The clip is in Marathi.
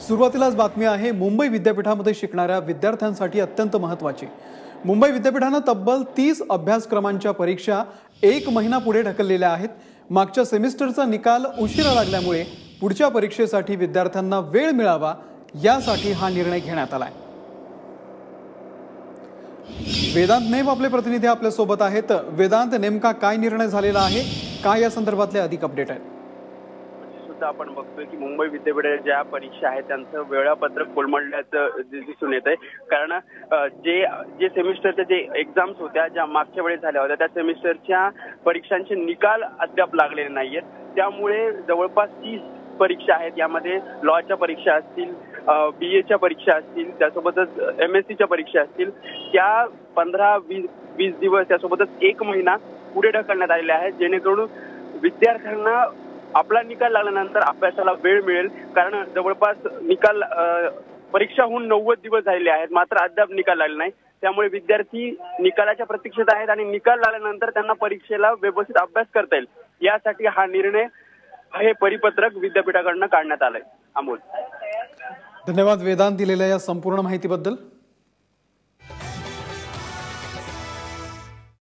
सुरुवातीलाच बातमी आहे मुंबई विद्यापीठामध्ये शिकणाऱ्या विद्यार्थ्यांसाठी अत्यंत महत्त्वाची. मुंबई विद्यापीठानं तब्बल तीस अभ्यासक्रमांच्या परीक्षा एक महिना पुढे ढकललेल्या आहेत. मागच्या सेमिस्टरचा निकाल उशिरा लागल्यामुळे पुढच्या परीक्षेसाठी विद्यार्थ्यांना वेळ मिळावा यासाठी हा निर्णय घेण्यात आलाय. वेदांत नेम आपले प्रतिनिधी आपल्यासोबत आहेत. वेदांत नेमका काय निर्णय झालेला आहे? काय या संदर्भातले अधिक अपडेट आहेत? सुद्धा आपण बघतोय की मुंबई विद्यापीठाच्या ज्या परीक्षा आहेत त्यांचं वेळापत्रक कोलमडल्याचं दिसून येत आहे कारण जे जे सेमिस्टरच्या जे एक्झाम्स होत्या ज्या मागच्या वेळेस झाल्या होत्या त्या सेमिस्टरच्या परीक्षांचे निकाल अद्याप लागलेले नाहीयेत. त्यामुळे जवळपास तीस परीक्षा आहेत. यामध्ये लॉच्या परीक्षा असतील बी एच्या परीक्षा असतील त्यासोबतच एम एस सीच्या परीक्षा असतील. त्या पंधरा वीस वीस दिवस त्यासोबतच एक महिना पुढे ढकलण्यात आलेले आहेत जेणेकरून विद्यार्थ्यांना आपला निकाल लागल्यानंतर अभ्यासाला वेळ मिळेल. कारण जवळपास निकाल परीक्षा होऊन नव्वद दिवस झालेले आहेत. मात्र अद्याप निकाल लागले नाही. त्यामुळे विद्यार्थी निकालाच्या प्रतीक्षेत आहेत आणि निकाल लागल्यानंतर त्यांना परीक्षेला व्यवस्थित अभ्यास करता येईल. यासाठी हा निर्णय हे परिपत्रक विद्यापीठाकडनं काढण्यात आलंय. अमोल. धन्यवाद वेदांत दिलेल्या या संपूर्ण माहितीबद्दल.